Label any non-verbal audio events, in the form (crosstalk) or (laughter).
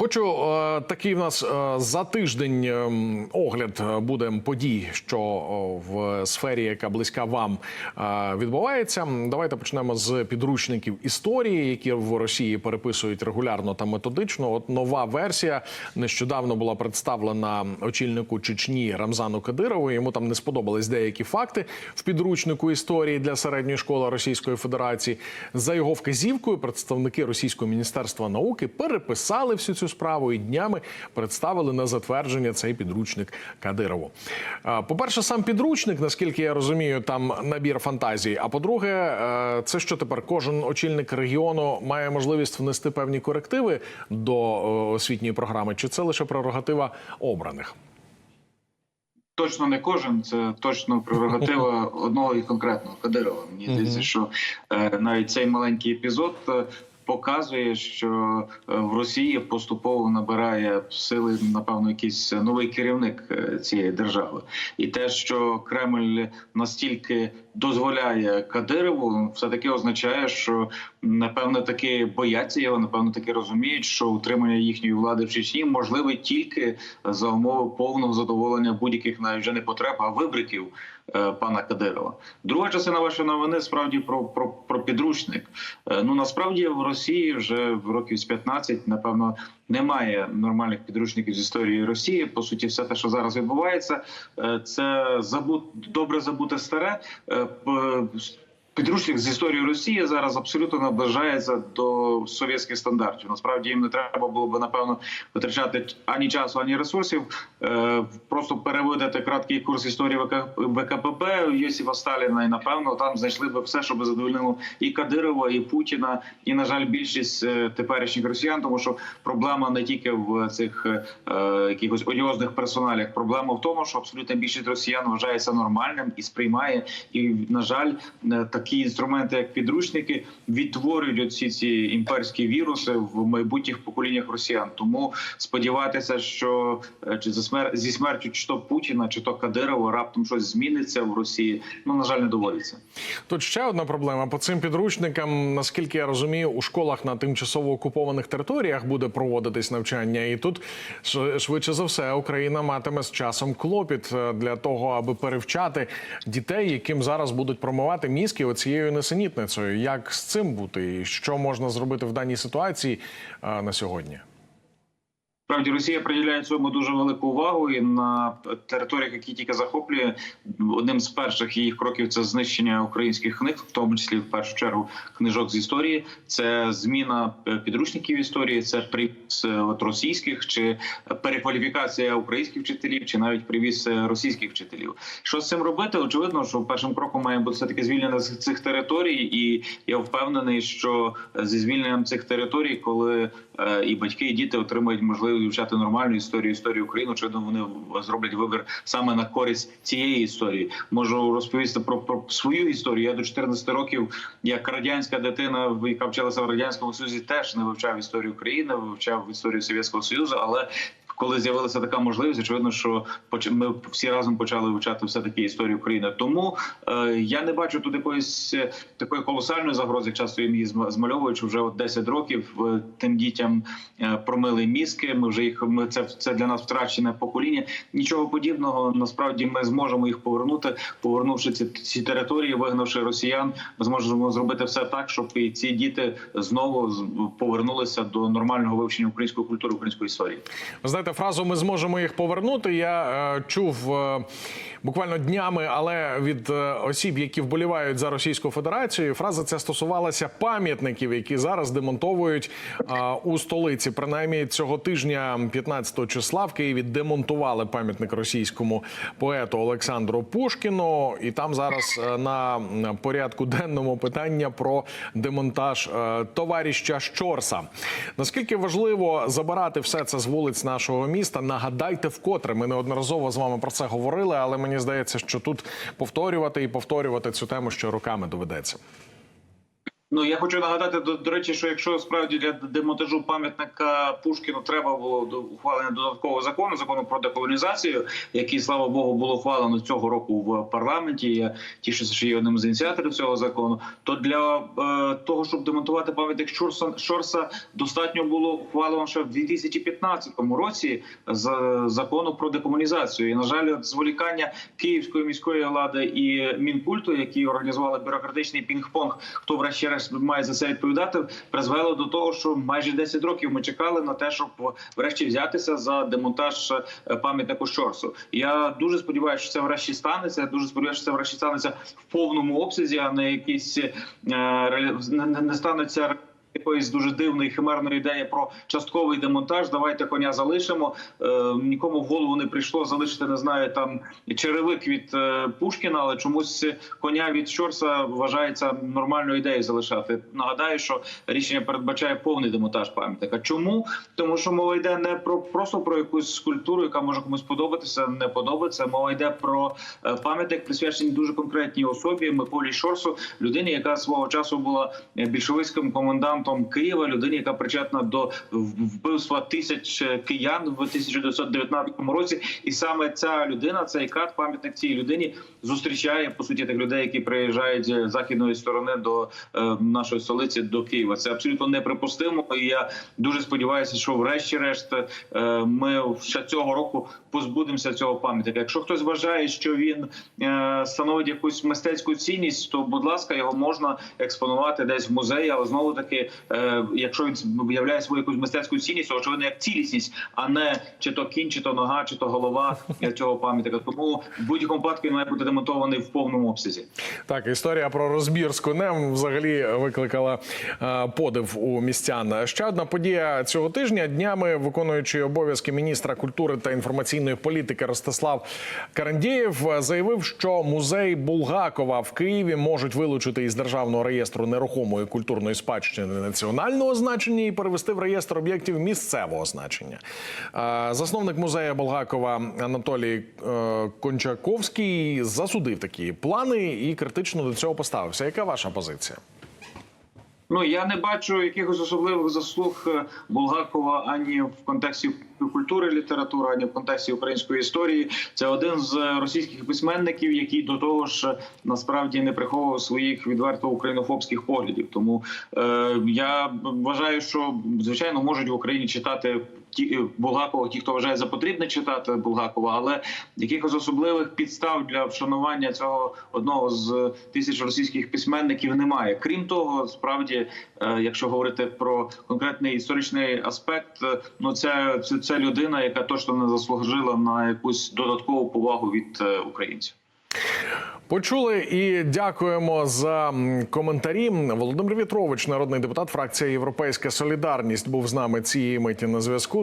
Хочу е, такий в нас е, за тиждень ем, огляд е, буде подій, що в сфері, яка близька вам е, відбувається. Давайте почнемо з підручників історії, які в Росії переписують регулярно та методично. От нова версія нещодавно була представлена очільнику Чечні Рамзану Кадирову. Йому там не сподобались деякі факти в підручнику історії для середньої школи Російської Федерації. За його вказівкою, представники Російського міністерства науки переписали всю цю справу і днями представили на затвердження цей підручник Кадирову. По-перше, сам підручник, наскільки я розумію, там набір фантазії. А по-друге, е, це що тепер кожен очільник регіону має можливість внести певні корективи до е, освітньої програми, чи це лише прерогатива обраних? Точно не кожен, це точно прерогатива (laughs) одного і конкретного Кадирова. Мені здається, що е, навіть цей маленький епізод показує, що е, в Росії поступово набирає сили, напевно, якийсь новий керівник е, цієї держави, і те, що Кремль настільки дозволяє Кадирову, все таки означає, що напевно таки бояться його, напевно, таки розуміють, що утримання їхньої влади в Чечні можливе тільки за умови повного задоволення будь-яких навіть вже не потреб, а вибриків е, пана Кадирова. Друга частина вашої новини справді про, про, про підручник. Е, Ну насправді в Росії вже в років з 15, напевно, немає нормальних підручників з історії Росії. По суті, все те, що зараз відбувається, е, це забут добре забуте старе. uh, Підручник з історії Росії зараз абсолютно наближається до совєтських стандартів. Насправді їм не треба було би напевно витрачати ані часу, ані ресурсів. Е, просто переводити краткий курс історії ВК, ВКПБ Йосифа Сталіна, і напевно там знайшли би все, що би задовольнило і Кадирова, і Путіна, і на жаль, більшість е, теперішніх росіян, тому що проблема не тільки в цих е, якихось одіозних персоналях. Проблема в тому, що абсолютна більшість росіян вважається нормальним і сприймає. І на жаль, е, такі інструменти, як підручники, відтворюють оці ці імперські віруси в майбутніх поколіннях росіян. Тому сподіватися, що е, чи за смер... зі смертю чи то Путіна, чи то Кадирова раптом щось зміниться в Росії. Ну на жаль, не доводиться. Тут ще одна проблема по цим підручникам. Наскільки я розумію, у школах на тимчасово окупованих територіях буде проводитись навчання, і тут швидше за все Україна матиме з часом клопіт е, для того, аби перевчати дітей, яким зараз будуть промивати мізки оцією несенітницею. Як з цим бути, і що можна зробити в даній ситуації е, на сьогодні? Справді Росія приділяє цьому дуже велику увагу і на територіях, які тільки захоплює, одним з перших їх кроків це знищення українських книг, в тому числі в першу чергу книжок з історії. Це зміна е, підручників історії, це привіз е, от російських чи перекваліфікація українських вчителів, чи навіть привіз е, російських вчителів. Що з цим робити? Очевидно, що першим кроком має бути все таки звільнення з цих територій, і я впевнений, що зі звільненням цих територій, коли і батьки, і діти отримають можливість вивчати нормальну історію історію України. Очевидно, вони зроблять вибір саме на користь цієї історії. Можу розповісти про, про свою історію. Я до 14 років, як радянська дитина, яка вчилася в радянському союзі, теж не вивчав історію України, вивчав історію Совєтського Союзу, але коли з'явилася така можливість, очевидно, що ми всі разом почали вивчати все таки історію України. Тому е, я не бачу тут якоїсь е, такої колосальної загрози. Часто їм її зма- змальовують, вже от 10 років е, тим дітям е, промили мізки. Ми вже їх ми це це для нас втрачене покоління. Нічого подібного. Насправді ми зможемо їх повернути, повернувши ці, ці території, вигнавши росіян. Ми зможемо зробити все так, щоб і ці діти знову повернулися до нормального вивчення української культури, української історії. Ви знаєте, фразу ми зможемо їх повернути. Я е, чув е, буквально днями, але від е, осіб, які вболівають за Російську Федерацію, фраза ця стосувалася пам'ятників, які зараз демонтовують у столиці. Принаймні цього тижня, 15 числа, в Києві демонтували пам'ятник російському поету Олександру Пушкіну. І там зараз на порядку денному питання про демонтаж товариша Щорса. Наскільки важливо забирати все це з вулиць нашого міста? Нагадайте вкотре. Ми неодноразово з вами про це говорили, але мені здається, що тут повторювати і повторювати цю тему що роками доведеться. Ну я хочу нагадати до, до речі, що якщо справді для демонтажу пам'ятника Пушкіну треба було до ухвалення додаткового закону, закону про деколонізацію, який слава Богу було ухвалено цього року в парламенті. Я тішуся, що є одним з ініціаторів цього закону. То для е, того, щоб демонтувати пам'ятник Шорса, Шорса, достатньо було ухвалено ще в 2015 році з закону про декомунізацію. І на жаль, зволікання Київської міської влади і мінкульту, які організували бюрократичний пінг-понг, хто врешті-решт має за це відповідати, призвело до того, що майже 10 років ми чекали на те, щоб врешті взятися за демонтаж пам'ятника пам'ятнику Щорсу. Я дуже сподіваюся, що це врешті станеться. Дуже сподіваюся, що це врешті станеться в повному обсязі, а не якісь е, не станеться. Якоїсь дуже дивної химерної ідеї про частковий демонтаж. Давайте коня залишимо. Е, нікому в голову не прийшло залишити, не знаю, там черевик від е, Пушкіна, але чомусь коня від Щорса вважається нормальною ідеєю залишати. Нагадаю, що рішення передбачає повний демонтаж пам'ятника. Чому? Тому що мова йде не про просто про якусь скульптуру, яка може комусь подобатися, не подобається. Мова йде про е, пам'ятник, присвячений дуже конкретній особі Миколі Щорсу, людині, яка свого часу була е, більшовицьким комендантом Києва, людині, яка причетна до вбивства тисяч е, киян в 1919 році. І саме ця людина, цей кат, пам'ятник цій людині зустрічає по суті тих людей, які приїжджають з західної сторони до е, нашої столиці до Києва. Це абсолютно неприпустимо. І я дуже сподіваюся, що врешті-решт е, ми ще цього року позбудемося цього пам'ятника. Якщо хтось вважає, що він становить якусь мистецьку цінність, то будь ласка, його можна експонувати десь в музеї, але знову таки, якщо він виявляє свою якусь мистецьку цінність, то очевидно як цілісність, а не чи то кінь, чи то нога, чи то голова (laughs) е, цього пам'ятника. Тому в будь-якому випадку він має бути демонтований в повному обсязі. Так, історія про розбір з конем взагалі викликала е, подив у містян. Ще одна подія цього тижня. Днями виконуючий обов'язки міністра культури та інформаційної політики Ростислав Карандєєв заявив, що музей Булгакова в Києві можуть вилучити із державного реєстру нерухомої культурної спадщини національного значення і перевести в реєстр об'єктів місцевого значення. Е, Засновник музею Болгакова Анатолій е, Кончаковський засудив такі плани і критично до цього поставився. Яка ваша позиція? Ну я не бачу якихось особливих заслуг е, Булгакова ані в контексті культури, літератури, ані в контексті української історії. Це один з російських письменників, який до того ж насправді не приховував своїх відверто українофобських поглядів. Тому е, я вважаю, що звичайно можуть в Україні читати ті Булгакова, ті, хто вважає за потрібне читати Булгакова, але якихось особливих підстав для вшанування цього одного з тисяч російських письменників немає. Крім того, справді, е, якщо говорити про конкретний історичний аспект, е, ну це, це, це людина, яка точно не заслужила на якусь додаткову повагу від е, українців. Почули і дякуємо за коментарі. Володимир Вітрович, народний депутат, фракція Європейська Солідарність, був з нами цієї миті на зв'язку.